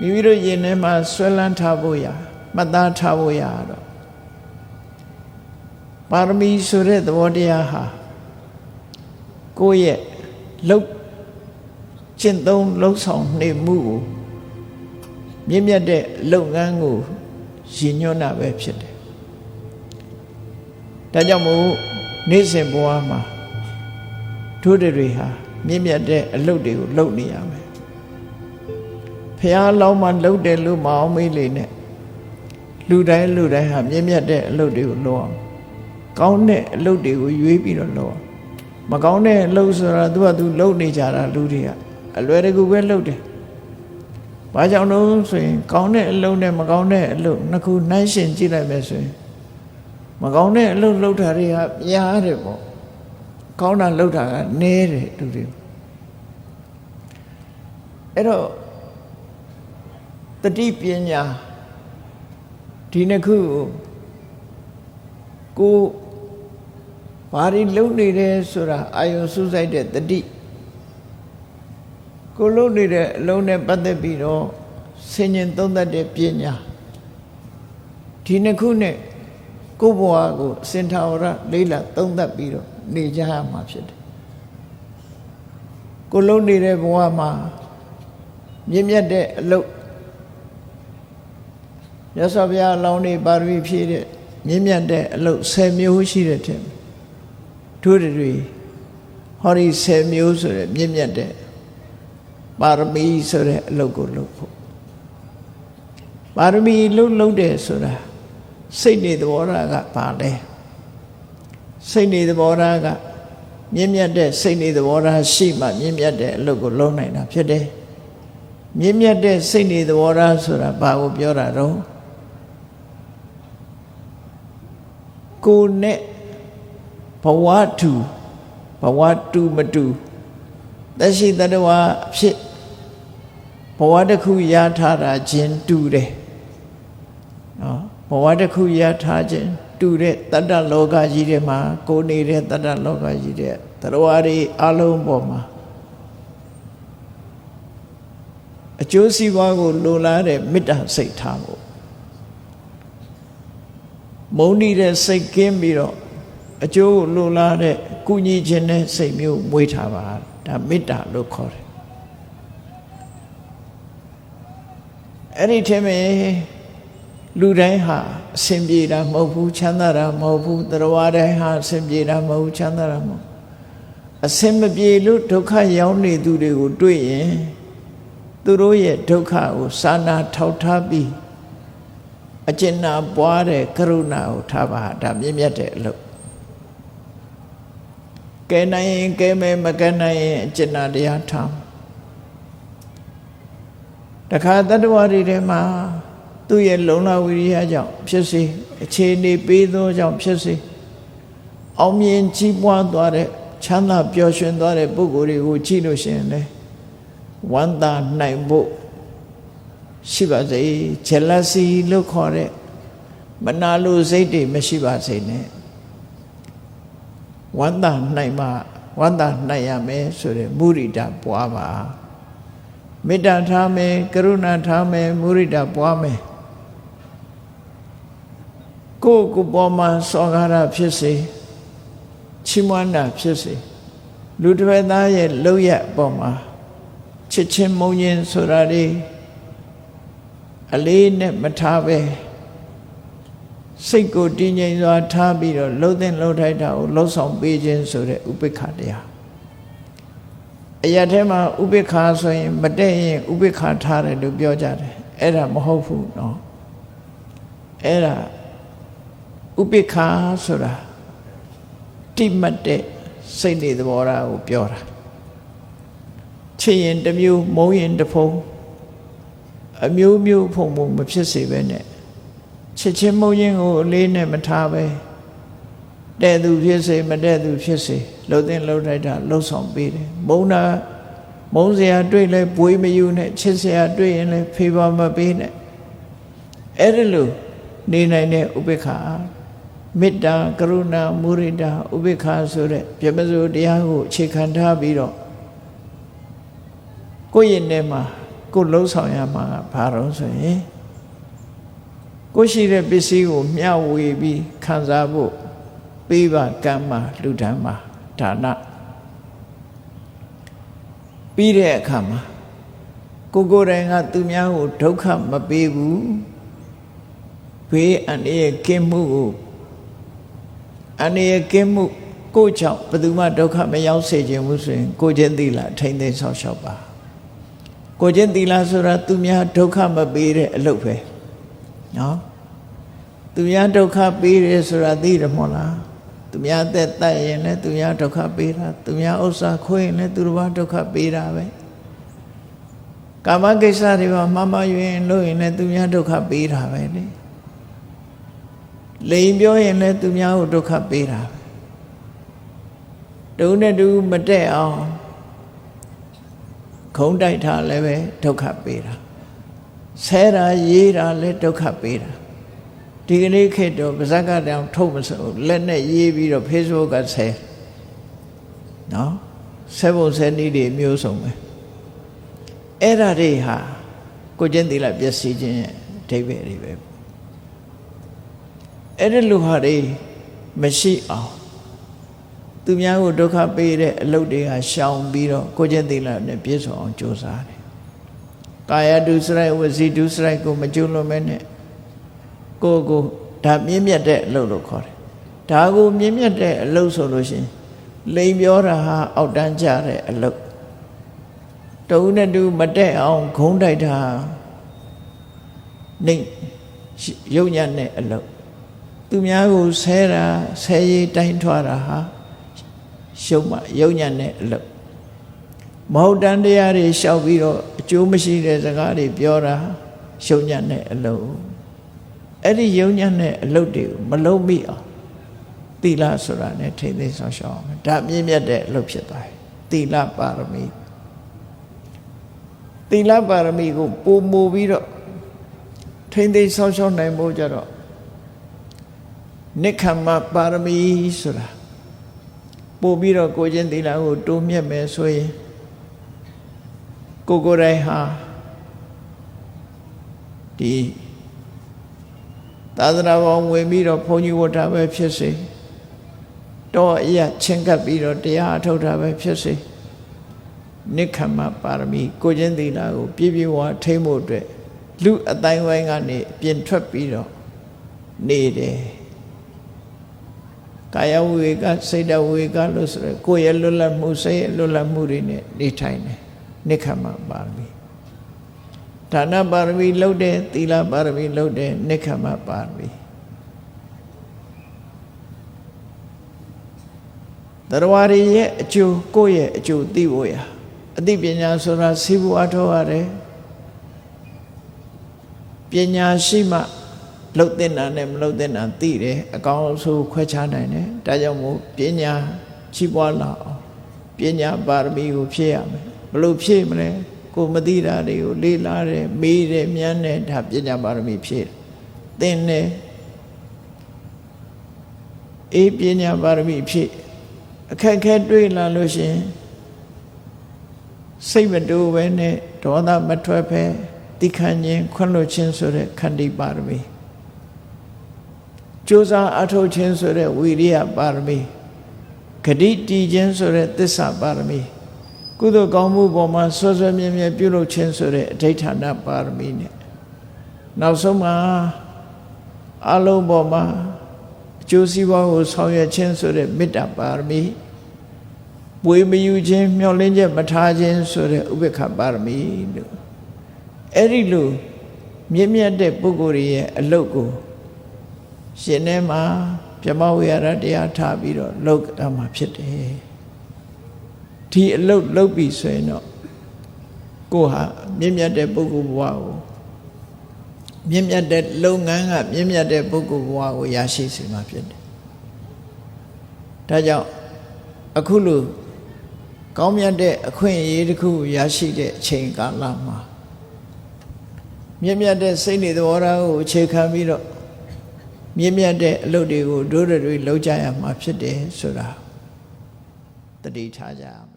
မိမိတို့ရင်ထဲမှာဆွဲလန်းထားဖို့ရမှတ်သားထားဖို့ရတော့ပါရမီဆိုတဲ့သဘောတရားဟာကိုယ့်ရဲ့လှုပ်ကျင့်သုံးလှုပ်ဆောင်နေမှုကိုမြင့်မြတ်တဲ့လုပ်ငန်းကိုရည်ညွှန်းတာပဲဖြစ်တယ်။ဒါကြောင့်မို့နေ့စဉ်ဘဝမှာတို့တွေဟာမြင့်မြတ်တဲ့အလုပ်တွေကိုလုပ်နေရမယ်။ ဖះလောင်းမှလှုပ်တယ်လို့မအောင်မေးလေနဲ့လူတိုင်းလူတိုင်းဟာမြင့်မြတ်တဲ့အလုပ်တွေကိုလုပ်အောင်။ကောင်းတဲ့အလုပ်တွေကိုရွေးပြီးတော့လုပ်အောင်။မကောင်းတဲ့အလုပ်ဆိုတာသူကသူလုပ်နေကြတာလူတွေကအလွယ်တကူပဲလုပ်တယ်။ဘာကြောင့်လို့ဆိုရင်ကောင်းတဲ့အလုပ်နဲ့မကောင်းတဲ့အလုပ်နှစ်ခုနှိုင်းရှင်ကြည့်လိုက်မယ်ဆိုရင်မကောင်းတဲ့အလုပ်လုပ်တာတွေကများတယ်ပေါ့။ကောင်းတာလုပ်တာကနည်းတယ်လူတွေ။အဲ့တော့ တတိပညာဒီနှစ်ခုကိုကိုဘာတွေလုပ်နေတယ်ဆိုတာအာယုံစူးစိုက်တဲ့တတိကိုလုပ်နေတဲ့အလုံးနဲ့ပတ်သက်ပြီးတော့ဆင်ញင်သုံးသပ်တဲ့ပညာဒီနှစ်ခုနဲ့ကိုဘဝကိုစင်ထာဝရလေးလာသုံးသပ်ပြီးတော့နေကြရမှာဖြစ်တယ်ကိုလုံးနေတဲ့ဘဝမှာမြင့်မြတ်တဲ့အလုပ် ရသော်ဘုရားအလောင်းနေပါရမီဖြည့်တဲ့မြင့်မြတ်တဲ့အလုပ်10မျိုးရှိတဲ့ထင်တို့တွေဟောဒီ10မျိုးဆိုတဲ့မြင့်မြတ်တဲ့ပါရမီဆိုတဲ့အလုပ်ကိုလုပ်ဖို့ပါရမီလုပ်လုပ်တယ်ဆိုတာစိတ်နေသဘောထားကပါလဲစိတ်နေသဘောထားကမြင့်မြတ်တဲ့စိတ်နေသဘောထားရှိမှမြင့်မြတ်တဲ့အလုပ်ကိုလုပ်နိုင်တာဖြစ်တယ်မြင့်မြတ်တဲ့စိတ်နေသဘောထားဆိုတာဘာကိုပြောတာတော့ ကိုနဲ့ဘဝတူဘဝတူမတူသက်ရှိတတဝါဖြစ်ဘဝတစ်ခုရထားတာချင်းတူတယ်နော်ဘဝတစ်ခုရထားခြင်းတူတဲ့တတ္တလောကကြီးထဲမှာကိုနေတဲ့တတ္တလောကကြီးတဲ့တရဝါတွေအလုံးပေါ်မှာအကျိုးစီးပွားကိုလိုလားတဲ့မေတ္တာစိတ်ထားဖို့ မုန်းနေတဲ့စိတ်ကင်းပြီးတော့အကျိုးကိုလိုလားတဲ့ကုညီခြင်းတဲ့စိတ်မျိုးမွေးထားပါဒါမေတ္တာလို့ခေါ်တယ်အဲ့ဒီထဲမှာလူတိုင်းဟာအစဉ်ပြေတာမဟုတ်ဘူးချမ်းသာတာမဟုတ်ဘူးတရားတိုင်းဟာအစဉ်ပြေတာမဟုတ်ဘူးချမ်းသာတာမဟုတ်အစဉ်မပြေလို့ဒုက္ခရောက်နေသူတွေကိုတွေ့ရင်သူတို့ရဲ့ဒုက္ခကိုစာနာထောက်ထားပြီး အကျဉ်းနာပွားတဲ့ကရုဏာကိုထားပါဒါမြင့်မြတ်တဲ့အလုပ်ကဲနိုင်ရင်ကဲမယ်မကဲနိုင်ရင်အကျဉ်းနာတရားထားတခါတတ္တဝါတွေထဲမှာသူ့ရဲ့လုံလဝိရိယကြောင့်ဖြစ်စေအခြေအနေပေးသောကြောင့်ဖြစ်စေအောင်မြင်ကြီးပွားသွားတဲ့ချမ်းသာပျော်ရွှင်သွားတဲ့ပုဂ္ဂိုလ်တွေကိုကြည့်လို့ရှိရင်လေဝမ်းသာနိုင်ဖို့ ရှိပါစေ jealousy လို့ခေါ်တဲ့မနာလိုစိတ်တွေမရှိပါစေနဲ့ဝမ်းသာနိုင်မှဝမ်းသာနိုင်ရမယ်ဆိုတဲ့မုရိဒပွားပါမေတ္တာထားမယ်ကရုဏာထားမယ်မုရိဒပွားမယ်ကိုယ်ကိုယ်ပေါ်မှာစောကားတာဖြစ်စေချီးမွမ်းတာဖြစ်စေလူတစ်ဖက်သားရဲ့လောက်ရအပေါ်မှာချစ်ချင်းမုန်းခြင်းဆိုတာတွေ အလေးနဲ့မထားပဲစိတ်ကိုတည်ငြိမ်စွာထားပြီးတော့လှုပ်တဲ့လှုပ်ထိုက်တာကိုလှုပ်ဆောင်ပေးခြင်းဆိုတဲ့ဥပိ္ပခတရားအရာထဲမှာဥပိ္ပခဆိုရင်မတည့်ရင်ဥပိ္ပခထားတယ်လို့ပြောကြတယ်အဲ့ဒါမဟုတ်ဘူးเนาะအဲ့ဒါဥပိ္ပခဆိုတာတိမတ်တဲ့စိတ်နေသဘောထားကိုပြောတာချစ်ရင်တစ်မျိုးမုန်းရင်တစ်ဖုံ အမျိုးမျိုးဖုံဖုံမဖြစ်စေပဲနဲ့ချစ်ချင်းမုန်းရင်ကိုအလေးနဲ့မထားပဲတဲ့သူဖြစ်စေမတဲ့သူဖြစ်စေလှုပ်တဲ့လှုပ်ထိုက်တာလှုပ်ဆောင်ပေးတယ်မုန်းတာမုန်းစရာတွေ့လဲပွေးမယူနဲ့ချစ်စရာတွေ့ရင်လဲဖေးပါမပေးနဲ့အဲ့ဒါလို့နေနိုင်တဲ့ဥပေက္ခမေတ္တာကရုဏာမုရိဒာဥပေက္ခဆိုတဲ့ပြမစိုးတရားကိုအခြေခံထားပြီးတော့ကိုယ့်ရဲ့နဲ့မှာ ကိုလှုပ်ဆောင်ရမှာကဘာလို့ဆိုရင်ကိုရှိတဲ့ပစ္စည်းကိုမျှဝေပြီးခံစားဖို့ပေးပါကမ်းပါလူတန်းပါဒါနပြီးတဲ့အခါမှာကိုကိုယ်တိုင်ကသူများကိုဒုက္ခမပေးဘူးဘေးအန္တရာယ်ကင်းမှုကိုအန္တရာယ်ကင်းမှုကိုယ့်ကြောင့်ဘယ်သူမှဒုက္ခမရောက်စေခြင်းဘူးဆိုရင်ကိုချင်းသီလထိမ့်သိမ်းဆောက်ရှောက်ပါ ကိုချင်းသီလဆိုတာသူများဒုက္ခမပေးတဲ့အလုပ်ပဲနော်သူများဒုက္ခပေးတယ်ဆိုတာသိတယ်မဟုတ်လားသူများအသက်တတ်ရင်လည်းသူများဒုက္ခပေးတာသူများဥစ္စာခွေးရင်လည်းသူတို့ဘာဒုက္ခပေးတာပဲကာမကိစ္စတွေမှာမမယွင်လို့ရင်လည်းသူများဒုက္ခပေးတာပဲလေလိန်ပြောရင်လည်းသူများကိုဒုက္ခပေးတာပဲတုံးနဲ့တူမတက်အောင် ခုံးတိုက်တာလည်းပဲဒုက္ခပေးတာဆဲတာရေးတာလည်းဒုက္ခပေးတာဒီကနေ့ခေတ်တော့ပါဇက်ကတောင်ထုတ်မစို့လက်နဲ့ရေးပြီးတော့ Facebook ကဆဲနော်ဆဲဖို့ဆဲနည်းတွေမျိုးစုံပဲအဲ့ဒါတွေဟာကိုကျင့်သီလပျက်စီးခြင်းရဲ့အဓိပ္ပာယ်တွေပဲအဲ့ဒီလူဟာတွေမရှိအောင် သူများကိုဒုက္ခပေးတဲ့အလုပ်တွေကရှောင်ပြီးတော့ကိုကျင့်သီလနဲ့ပြည့်စုံအောင်ကြိုးစားတယ်ကာယဒုစရိုက်ဝစီဒုစရိုက်ကိုမကျွလွန်မဲနဲ့ကိုယ်ကိုဒါမြင့်မြတ်တဲ့အလုပ်လို့ခေါ်တယ်ဒါကိုမြင့်မြတ်တဲ့အလုပ်ဆိုလို့ရှိရင်လိန်ပြောတာဟာအောက်တန်းကြတဲ့အလုပ်တဦးနဲ့တူမတက်အောင်ဂုံးတိုက်တာနေရုပ်ညံ့တဲ့အလုပ်သူများကိုဆဲတာဆဲရည်တိုင်းထွားတာဟာ ရှုံးမှရုပ်ညံ့တဲ့အလုပ်မဟုတ်တန်တရားတွေရှောက်ပြီးတော့အကျိုးမရှိတဲ့စကားတွေပြောတာရှုံးညံ့တဲ့အလုပ်အဲ့ဒီယုံညံ့တဲ့အလုပ်တွေကိုမလုံးမိအောင်သီလဆိုတာ ਨੇ ထိမ့်သိမ်းဆောင်ရှောက်အောင်ဒါမြင့်မြတ်တဲ့အလုပ်ဖြစ်သွားတယ်သီလပါရမီသီလပါရမီကိုပုံမူပြီးတော့ထိမ့်သိမ်းဆောင်ရှောက်နိုင်ဖို့ကြတော့နိခမ္မပါရမီဆိုတာ ပို့ပြီးတော့ကိုချင်းသီလကိုတိုးမြတ်မယ်ဆိုရင်ကိုကိုယ်တိုင်ဟာဒီသာသနာပေါင်းဝင်ပြီးတော့ဘုန်းကြီးဝတ်တာပဲဖြစ်စေတော့အရာချင်းကပ်ပြီးတော့တရားအထုတ်တာပဲဖြစ်စေနိခမ္မပါရမီကိုချင်းသီလကိုပြည့်ပြည့်ဝထိမ့်ဖို့အတွက်လူအတိုင်းဝိုင်းကနေပြင်ထွက်ပြီးတော့နေတယ် ကာယဝေကစိတ်တဝေကလို့ဆိုရယ်ကိုယ်ရဲ့လွတ်လပ်မှုစိတ်ရဲ့လွတ်လပ်မှုတွေနဲ့နေထိုင်တယ်နိခမ္မပါရမီဒါနပါရမီလုပ်တယ်သီလပါရမီလုပ်တယ်နိခမပါရမီတရားရည်ရဲ့အကျိုးကိုယ့်ရဲ့အကျိုးသိဖို့ရအသိပညာဆိုတာစီးပွားထောရတယ်ပညာရှိမှ လှုပ်တဲ့နာနဲ့မလှုပ်တဲ့နာသိတယ်အကောင်းဆုံးခွဲခြားနိုင်တယ်ဒါကြောင့်မို့ပညာရှိပွားလာအောင်ပညာပါရမီကိုဖြည့်ရမယ်ဘလို့ဖြည့်မလဲကိုမသိတာတွေကိုလေ့လာတယ်မေးတယ်မြန်းတယ်ဒါပညာပါရမီဖြည့်သင်တယ်အေးပညာပါရမီဖြည့်အခက်ခဲတွေ့လာလို့ရှင်စိတ်မတူပဲနဲ့ဒေါသမထွက်ဖဲတိခဏ်ချင်းခွင့်လွတ်ခြင်းဆိုတဲ့ခန္တီပါရမီ ကြိုးစားအထောက်ခြင်းဆိုတဲ့ဝိရိယပါရမီဂတိတည်ခြင်းဆိုတဲ့သစ္စာပါရမီကုသိုလ်ကောင်းမှုပေါ်မှာဆွဆွမြဲမြဲပြုလုပ်ခြင်းဆိုတဲ့အဋိဌာဏပါရမီနဲ့နောက်ဆုံးမှာအလုံးပေါ်မှာအကျိုးစီးပွားကိုဆောင်ရွက်ခြင်းဆိုတဲ့မေတ္တာပါရမီပွေမယူခြင်းမျှော်လင့်ချက်မထားခြင်းဆိုတဲ့ဥပေက္ခပါရမီလို့အဲ့ဒီလိုမြင့်မြတ်တဲ့ပုဂ္ဂိုလ်ရဲ့အလုတ်ကို ရှင်ထဲမှာပြမဝေရတရားထားပြီးတော့လုပ်ရမှာဖြစ်တယ်ဒီအလုတ်လုပ်ပြီဆိုရင်တော့ကိုဟာမြင့်မြတ်တဲ့ပုဂ္ဂိုလ်ဘဝကိုမြင့်မြတ်တဲ့လုပ်ငန်းကမြင့်မြတ်တဲ့ပုဂ္ဂိုလ်ဘဝကိုရရှိစေမှာဖြစ်တယ်ဒါကြောင့်အခုလိုကောင်းမြတ်တဲ့အခွင့်အရေးတစ်ခုရရှိတဲ့အချိန်ကာလမှာမြင့်မြတ်တဲ့စိတ်နေသဘောထားကိုအခြေခံပြီးတော့ မြင့်မြတ်တဲ့အလုပ်တွေကိုဒုရတွေလုပ်ကြရမှာဖြစ်တယ်ဆိုတာတတိထားကြအောင်